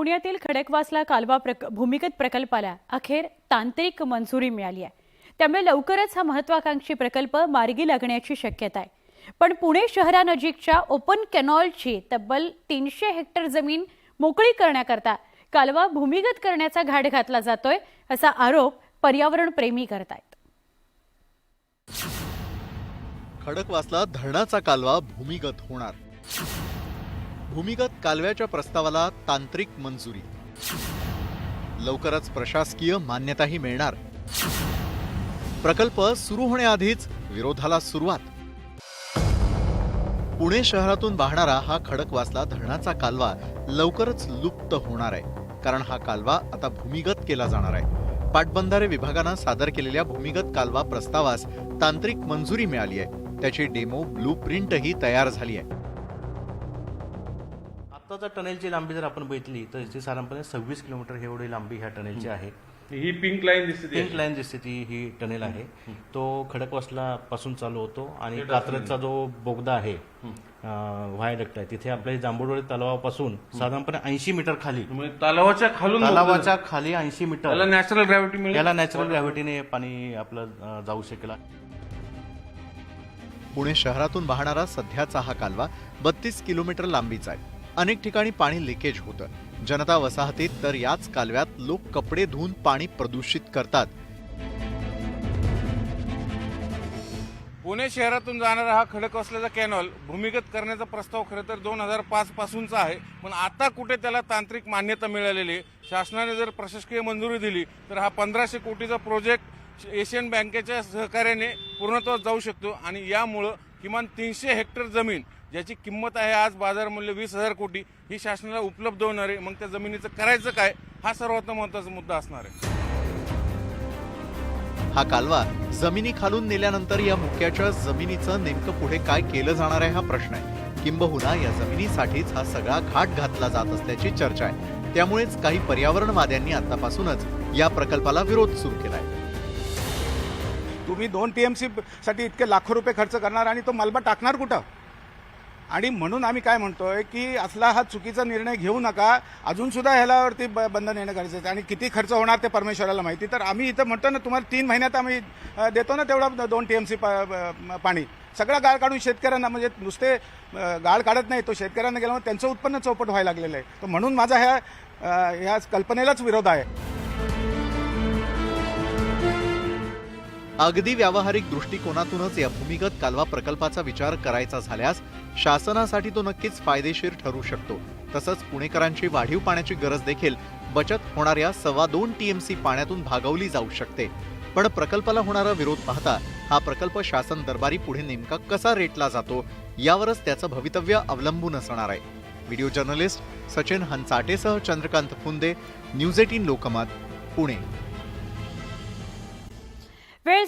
पुण्यातील खडकवासला कालवा प्रक भूमिगत प्रकल्पाला अखेर तांत्रिक मंजुरी मिळाली आहे. त्यामुळे लवकरच हा महत्वाकांक्षी प्रकल्प मार्गी लागण्याची शक्यता आहे. पण पुणे शहरानजीकच्या ओपन कॅनॉलची तब्बल तीनशे हेक्टर जमीन मोकळी करण्याकरता कालवा भूमिगत करण्याचा घाट घातला जातोय असा आरोप पर्यावरण प्रेमी करतायत. खडकवासला धरणाचा कालवा भूमिगत होणार. भूमिगत कालव्याच्या प्रस्तावाला तांत्रिक मंजुरी. लवकरच प्रशासकीय मान्यताही मिळणार. प्रकल्प सुरू होण्याआधीच विरोधाला सुरुवात. पुणे शहरातून वाहणारा हा खडकवासला धरणाचा कालवा लवकरच लुप्त होणार आहे. कारण हा कालवा आता भूमिगत केला जाणार आहे. पाटबंधारे विभागानं सादर केलेल्या भूमिगत कालवा प्रस्तावास तांत्रिक मंजुरी मिळाली आहे. त्याची डेमो ब्लू प्रिंटही तयार झाली आहे. आत्ताचा टनेलची लांबी जर आपण बघितली तर याची साधारणपणे सव्वीस किलोमीटर ही एवढी लांबी ह्या टनेलची आहे. ही पिंक लाईन दिसते ती. पिंक लाईन दिसते ती ही टनेल आहे. तो खडकवासला पासून चालू होतो आणि कात्रजचा जो बोगदा आहे व्हायडक्ट आहे तिथे आपल्या जांभूळवाडी तलावापासून साधारणपणे ऐंशी मीटर खाली. म्हणजे तलावाच्या खालून तलावाच्या खाली ऐंशी त्याला मीटर नॅचरल ग्रॅव्हिटी मिळेल? याला नॅचरल ग्रॅव्हिटीने पाणी आपलं जाऊ शकेल. पुणे शहरातून वाहणारा सध्याचा हा कालवा बत्तीस किलोमीटर लांबीचा आहे. अनेक ठिकाणी पाणी लिकेज होतं. जनता वसाहतीत तर याच कालव्यात लोक कपडे धुवून पाणी प्रदूषित करतात. पुणे शहरातून जाणारा हा खडकवासल्याचा कॅनॉल भूमिगत करण्याचा प्रस्ताव खरं तर दोन हजार पाच पासूनचा आहे पण आता कुठे त्याला तांत्रिक मान्यता मिळालेली आहे? शासनाने जर प्रशासकीय मंजुरी दिली तर हा पंधराशे कोटीचा प्रोजेक्ट एशियन बँकेच्या सहकार्याने पूर्णत्वास जाऊ शकतो आणि यामुळं किमान तीनशे हेक्टर जमीन ज्याची किंमत आहे आज बाजार मूल्य वीस हजार कोटी ही शासनाला उपलब्ध होणार आहे. मग त्या जमिनीचं करायचं काय? हा सर्वात महत्त्वाचा मुद्दा असणार आहे. हा कालवा जमिनी खालून नेल्यानंतर या मुक्याच्या जमिनीचं नेमकं पुढे काय केलं जाणार आहे हा प्रश्न आहे. किंबहुना या जमिनीसाठीच हा सगळा घाट घातला जात असल्याची चर्चा आहे. त्यामुळेच काही पर्यावरणवाद्यांनी आतापासूनच या प्रकल्पाला विरोध सुरू केलाय. तुम्ही दोन टीएमसी साठी इतके लाखो रुपये खर्च करणार आणि तो मलबा टाकणार कुठं? आणि म्हणून आम्ही काय म्हणतोय की असला हा चुकीचा निर्णय घेऊ नका अजून सुद्धा ह्यालावरती ब- बंधन येणं गरजेचं आहे. आणि किती खर्च होणार ते परमेश्वराला माहिती. तर आम्ही इथं म्हणतो ना तुम्हाला तीन महिन्यात आम्ही देतो ना तेवढा दोन टीएमसी पाणी. सगळं गाळ काढून शेतकऱ्यांना म्हणजे नुसते गाळ काढत नाही तो शेतकऱ्यांना गेल्यामुळे त्यांचं उत्पन्न चौपट व्हायला लागलेलं आहे. तर म्हणून माझा ह्या ह्या कल्पनेलाच विरोध आहे. अगदी व्यावहारिक दृष्टिकोनातूनच या भूमिगत कालवा प्रकल्पाचा विचार करायचा झाल्यास शासनासाठी तो नक्कीच फायदेशीर ठरू शकतो. तसंच पुणेकरांची वाढीव पाण्याची गरज देखील बचत होणाऱ्या सव्वा दोन टीएमसी पाण्यातून भागवली जाऊ शकते. पण प्रकल्पाला होणारा विरोध पाहता हा प्रकल्प शासन दरबारी पुढे नेमका कसा रेटला जातो यावरच त्याचं भवितव्य अवलंबून असणार आहे. व्हिडिओ जर्नलिस्ट सचिन हंचाटेसह चंद्रकांत फुंदे न्यूज एटीन लोकमत पुणे.